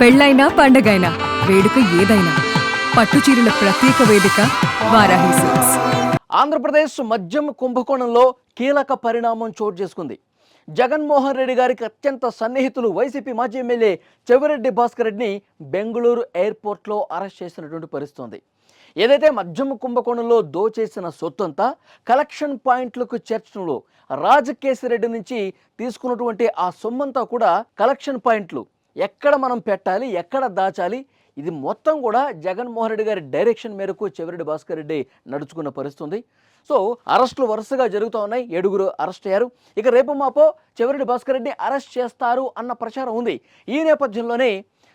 పెళ్ళైనా పండగైనా వేడుక ఏదైనా పట్టు చీరల ప్రత్యేక వేదిక వారాహి సిల్క్స్. ఆంధ్రప్రదేశ్ మద్యం కుంభకోణంలో కీలక పరిణామం చోటు చేసుకుంది. జగన్మోహన్ రెడ్డి గారికి అత్యంత సన్నిహితులు వైసీపీ మాజీ ఎమ్మెల్యే చెవిరెడ్డి భాస్కర్ రెడ్డిని బెంగళూరు ఎయిర్పోర్ట్లో అరెస్ట్ చేసినటువంటి పరిస్థితుంది. ఏదైతే మద్యం కుంభకోణంలో దోచేసిన సొత్తంతా కలెక్షన్ పాయింట్లకు చేర్చడంలో రాజకేశిరెడ్డి నుంచి తీసుకున్నటువంటి ఆ సొమ్మంతా కూడా కలెక్షన్ పాయింట్లు ఎక్కడ మనం పెట్టాలి ఎక్కడ దాచాలి ఇది మొత్తం కూడా జగన్మోహన్ రెడ్డి గారి డైరెక్షన్ మేరకు చెవిరెడ్డి భాస్కర్ రెడ్డి నడుచుకున్న పరిస్థితుంది. సో అరెస్టులు వరుసగా జరుగుతూ ఉన్నాయి ఏడుగురు అరెస్ట్ అయ్యారు. ఇక రేపు మాపో చెవిరెడ్డి భాస్కర్ రెడ్డి అరెస్ట్ చేస్తారు అన్న ప్రచారం ఉంది. ఈ నేపథ్యంలోనే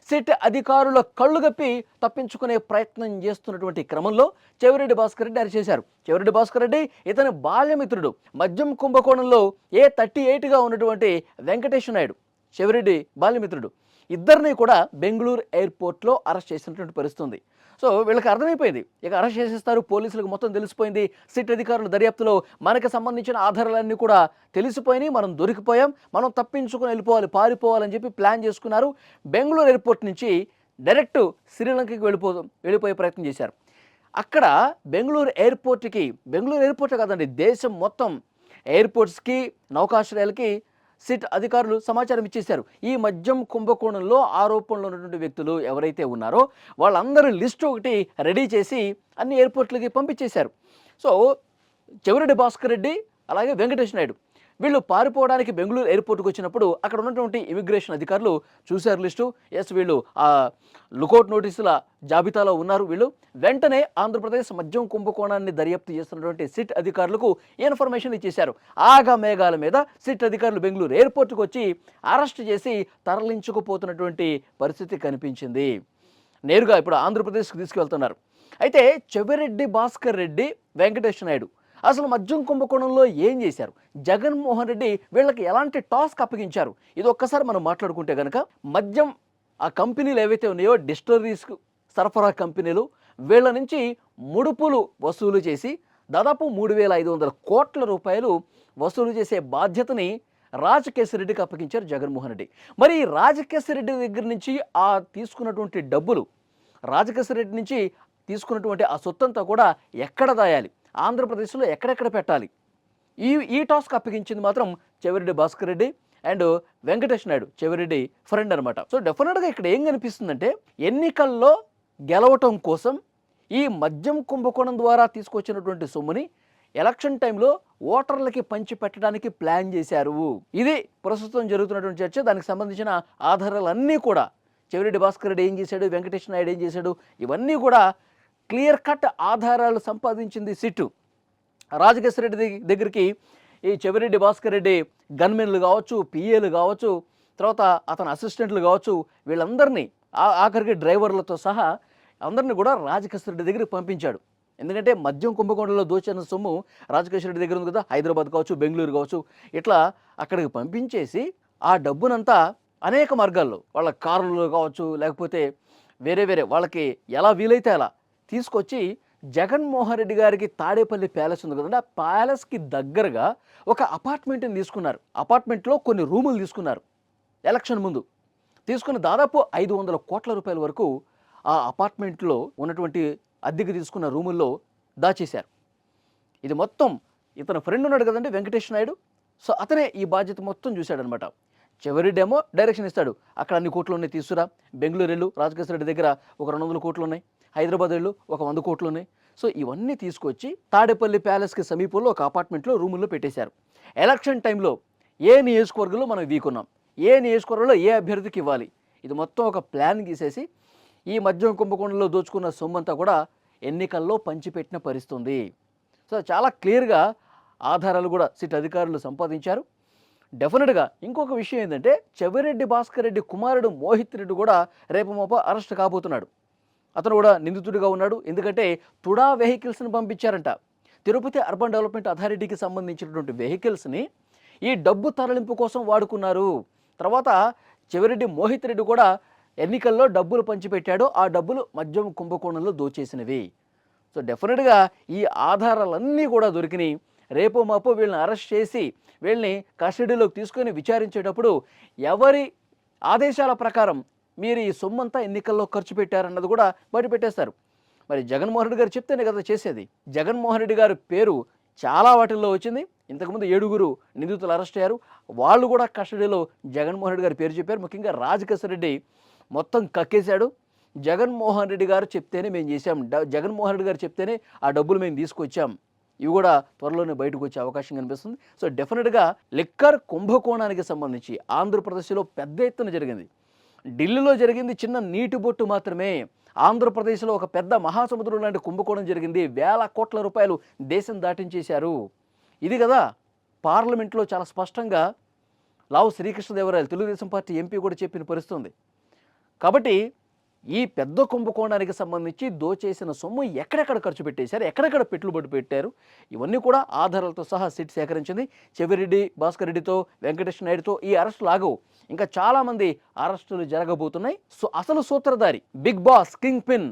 సిట్ అధికారుల కళ్ళు గప్పి తప్పించుకునే ప్రయత్నం చేస్తున్నటువంటి క్రమంలో చెవిరెడ్డి భాస్కర్ రెడ్డి అరెస్ట్ చేశారు. చెవిరెడ్డి భాస్కర్ రెడ్డి ఇతని బాల్యమిత్రుడు మద్యం కుంభకోణంలో ఏ థర్టీ ఎయిట్గా ఉన్నటువంటి వెంకటేశ్వర నాయుడు చెవిరెడ్డి బాల్యమిత్రుడు. ఇద్దరిని కూడా బెంగళూరు ఎయిర్పోర్ట్లో అరెస్ట్ చేసినటువంటి పరిస్థితుంది. సో వీళ్ళకి అర్థమైపోయింది. ఇక అరెస్ట్ చేసేస్తారు పోలీసులకు మొత్తం తెలిసిపోయింది. సిట్ అధికారుల దర్యాప్తులో మనకి సంబంధించిన ఆధారాలన్నీ కూడా తెలిసిపోయినాయి. మనం దొరికిపోయాం. మనం తప్పించుకుని వెళ్ళిపోవాలి పారిపోవాలని చెప్పి ప్లాన్ చేసుకున్నారు. బెంగళూరు ఎయిర్పోర్ట్ నుంచి డైరెక్ట్ శ్రీలంకకి వెళ్ళిపో వెళ్ళిపోయే ప్రయత్నం చేశారు. అక్కడ బెంగళూరు ఎయిర్పోర్ట్కి బెంగళూరు ఎయిర్పోర్ట్ కాదండి దేశం మొత్తం ఎయిర్పోర్ట్స్కి నౌకాశ్రయాలకి సిట్ అధికారులు సమాచారం ఇచ్చేశారు. ఈ మద్యం కుంభకోణంలో ఆరోపణలు ఉన్నటువంటి వ్యక్తులు ఎవరైతే ఉన్నారో వాళ్ళందరూ లిస్ట్ ఒకటి రెడీ చేసి అన్ని ఎయిర్పోర్ట్లకి పంపించేశారు. సో చెవిరెడ్డి భాస్కర్ రెడ్డి అలాగే వెంకటేష్ నాయుడు వీళ్ళు పారిపోవడానికి బెంగళూరు ఎయిర్పోర్ట్కి వచ్చినప్పుడు అక్కడ ఉన్నటువంటి ఇమిగ్రేషన్ అధికారులు చూశారు లిస్టు. ఎస్ వీళ్ళు ఆ లుకౌట్ నోటీసుల జాబితాలో ఉన్నారు వీళ్ళు. వెంటనే ఆంధ్రప్రదేశ్ మద్యం కుంభకోణాన్ని దర్యాప్తు చేస్తున్నటువంటి సిట్ అధికారులకు ఇన్ఫర్మేషన్ ఇచ్చేశారు. ఆగా మేఘాల మీద సిట్ అధికారులు బెంగళూరు ఎయిర్పోర్ట్కి వచ్చి అరెస్ట్ చేసి తరలించుకుపోతున్నటువంటి పరిస్థితి కనిపించింది. నేరుగా ఇప్పుడు ఆంధ్రప్రదేశ్కి తీసుకువెళ్తున్నారు అయితే చెవిరెడ్డి భాస్కర్ రెడ్డి వెంకటేశ్వర నాయుడు అసలు మద్యం కుంభకోణంలో ఏం చేశారు? జగన్మోహన్ రెడ్డి వీళ్ళకి ఎలాంటి టాస్క్ అప్పగించారు? ఇది ఒక్కసారి మనం మాట్లాడుకుంటే కనుక మద్యం ఆ కంపెనీలు ఏవైతే ఉన్నాయో డిస్టరీస్ సరఫరా కంపెనీలు వీళ్ళ నుంచి ముడుపులు వసూలు చేసి దాదాపు మూడు వేల ఐదు వందల కోట్ల రూపాయలు వసూలు చేసే బాధ్యతని రాజకేశరెడ్డికి అప్పగించారు జగన్మోహన్ రెడ్డి. మరి రెడ్డి దగ్గర నుంచి ఆ తీసుకున్నటువంటి డబ్బులు రెడ్డి నుంచి తీసుకున్నటువంటి ఆ సొత్తంతా కూడా ఎక్కడ దాయాలి? ఆంధ్రప్రదేశ్లో ఎక్కడెక్కడ పెట్టాలి? ఈ ఈ టాస్క్ అప్పగించింది మాత్రం చెవిరెడ్డి భాస్కర్ రెడ్డి అండ్ వెంకటేష్ నాయుడు. చెవిరెడ్డి ఫ్రెండ్ అనమాట సో డెఫినెట్గా ఇక్కడ ఏం కనిపిస్తుందంటే ఎన్నికల్లో గెలవటం కోసం ఈ మద్యం కుంభకోణం ద్వారా తీసుకొచ్చినటువంటి సొమ్ముని ఎలక్షన్ టైంలో ఓటర్లకి పంచి పెట్టడానికి ప్లాన్ చేశారు. ఇది ప్రస్తుతం జరుగుతున్నటువంటి చర్చ. దానికి సంబంధించిన ఆధారాలన్నీ కూడా చెవిరెడ్డి భాస్కర్ రెడ్డి ఏం చేశాడు వెంకటేష్ నాయుడు ఏం చేశాడు ఇవన్నీ కూడా క్లియర్ కట్ ఆధారాలు సంపాదించింది సిట్టు. రాజకేశ్వర రెడ్డి దగ్గరికి ఈ చెవిరెడ్డి భాస్కర్ రెడ్డి గన్మెన్లు కావచ్చు పిఏలు కావచ్చు తర్వాత అతని అసిస్టెంట్లు కావచ్చు వీళ్ళందరినీ ఆ- ఆఖరికి డ్రైవర్లతో సహా అందరినీ కూడా రాజకేశ్వర రెడ్డి దగ్గరికి పంపించాడు. ఎందుకంటే మద్యం కుంభకోణంలో దోచిన సొమ్ము రాజకేశ్వర రెడ్డి దగ్గర ఉంది కదా హైదరాబాద్ కావచ్చు బెంగళూరు కావచ్చు ఇట్లా అక్కడికి పంపించేసి ఆ డబ్బునంతా అనేక మార్గాల్లో వాళ్ళ కారులో కావచ్చు లేకపోతే వేరే వేరే వాళ్ళకి ఎలా వీలైతే అలా తీసుకొచ్చి జగన్మోహన్ రెడ్డి గారికి తాడేపల్లి ప్యాలెస్ ఉంది కదండి ఆ ప్యాలెస్కి దగ్గరగా ఒక అపార్ట్మెంట్ని తీసుకున్నారు. అపార్ట్మెంట్లో కొన్ని రూములు తీసుకున్నారు. ఎలక్షన్ ముందు తీసుకున్న దాదాపు ఐదు వందల కోట్ల రూపాయల వరకు ఆ అపార్ట్మెంట్లో ఉన్నటువంటి అద్దెకి తీసుకున్న రూముల్లో దాచేశారు. ఇది మొత్తం ఇతను ఫ్రెండ్ ఉన్నాడు కదండి వెంకటేష్ నాయుడు. సో అతనే ఈ బాధ్యత మొత్తం చూశాడనమాట. చివరిడేమో డైరెక్షన్ ఇస్తాడు. అక్కడ అన్ని కోట్లు ఉన్నాయి తీసుకురా. బెంగళూరు వెళ్ళు రాజకేశ్వర రెడ్డి దగ్గర ఒక రెండు వందల కోట్లు ఉన్నాయి. హైదరాబాద్ వెళ్ళు ఒక వంద కోట్లు ఉన్నాయి సో ఇవన్నీ తీసుకొచ్చి తాడేపల్లి ప్యాలెస్కి సమీపంలో ఒక అపార్ట్మెంట్లో రూముల్లో పెట్టేశారు. ఎలక్షన్ టైంలో ఏ నియోజకవర్గంలో మనం వీకున్నాం? ఏ నియోజకవర్గంలో ఏ అభ్యర్థికి ఇవ్వాలి? ఇది మొత్తం ఒక ప్లాన్ గీసేసి ఈ మద్యం కుంభకోణంలో దోచుకున్న సొమ్మంతా కూడా ఎన్నికల్లో పంచిపెట్టిన పరిస్థితుంది. సో చాలా క్లియర్గా ఆధారాలు కూడా సిట్ అధికారులు సంపాదించారు. డెఫినెట్గా ఇంకొక విషయం ఏంటంటే చెవిరెడ్డి భాస్కర్ రెడ్డి కుమారుడు మోహిత్ రెడ్డి కూడా రేపు మోప అరెస్ట్ కాబోతున్నాడు. అతను కూడా నిందితుడిగా ఉన్నాడు. ఎందుకంటే తుడా వెహికల్స్ని పంపించారంట. తిరుపతి అర్బన్ డెవలప్మెంట్ అథారిటీకి సంబంధించినటువంటి వెహికల్స్ని ఈ డబ్బు తరలింపు కోసం వాడుకున్నారు. తర్వాత చెవిరెడ్డి మోహిత్ రెడ్డి కూడా ఎన్నికల్లో డబ్బులు పంచిపెట్టాడు. ఆ డబ్బులు మద్యం కుంభకోణంలో దోచేసినవి. సో డెఫినెట్గా ఈ ఆధారాలన్నీ కూడా దొరికినాయి. రేపు మాపు వీళ్ళని అరెస్ట్ చేసి వీళ్ళని కస్టడీలోకి తీసుకొని విచారించేటప్పుడు ఎవరి ఆదేశాల ప్రకారం మీరు ఈ సొమ్మంతా ఎన్నికల్లో ఖర్చు పెట్టారన్నది కూడా బయట పెట్టేస్తారు. మరి జగన్మోహన్ రెడ్డి గారు చెప్తేనే కదా చేసేది. జగన్మోహన్ రెడ్డి గారి పేరు చాలా వాటిల్లో వచ్చింది. ఇంతకుముందు ఏడుగురు నిందితులు అరెస్ట్ అయ్యారు. వాళ్ళు కూడా కస్టడీలో జగన్మోహన్ రెడ్డి గారి పేరు చెప్పారు. ముఖ్యంగా రాజకేశ్వర రెడ్డి మొత్తం కక్కేశాడు. జగన్మోహన్ రెడ్డి గారు చెప్తేనే మేము చేశాం. డ- జగన్మోహన్ రెడ్డి గారు చెప్తేనే ఆ డబ్బులు మేము తీసుకొచ్చాం. ఇవి కూడా త్వరలోనే బయటకు వచ్చే అవకాశం కనిపిస్తుంది. సో డెఫినెట్గా లిక్కర్ కుంభకోణానికి సంబంధించి ఆంధ్రప్రదేశ్లో పెద్ద ఎత్తున జరిగింది. ఢిల్లీలో జరిగింది చిన్న నీటి బొట్టు మాత్రమే. ఆంధ్రప్రదేశ్లో ఒక పెద్ద మహాసముద్రం లాంటి కుంభకోణం జరిగింది. వేల కోట్ల రూపాయలు దేశం దాటించేశారు. ఇది కదా పార్లమెంట్లో చాలా స్పష్టంగా లావు శ్రీకృష్ణదేవరాయలు తెలుగుదేశం పార్టీ ఎంపీ కూడా చెప్పిన పరిస్థితుంది. కాబట్టి ఈ పెద్ద కుంభకోణానికి సంబంధించి దోచేసిన సొమ్ము ఎక్కడెక్కడ ఖర్చు పెట్టేశారు? ఎక్కడెక్కడ పెట్టుబడి పెట్టారు? ఇవన్నీ కూడా ఆధారాలతో సహా సిట్ సేకరించింది. చెవిరెడ్డి భాస్కర్ రెడ్డితో వెంకటేష్ నాయుడుతో ఈ అరెస్టులు ఆగవు. ఇంకా చాలామంది అరెస్టులు జరగబోతున్నాయి. సో అసలు సూత్రధారి బిగ్ బాస్ కింగ్ పిన్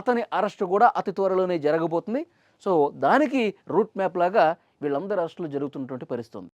అతని అరెస్టు కూడా అతి త్వరలోనే జరగబోతుంది. సో దానికి రూట్ మ్యాప్ లాగా వీళ్ళందరి అరెస్టులు జరుగుతున్నటువంటి పరిస్థితి ఉంది.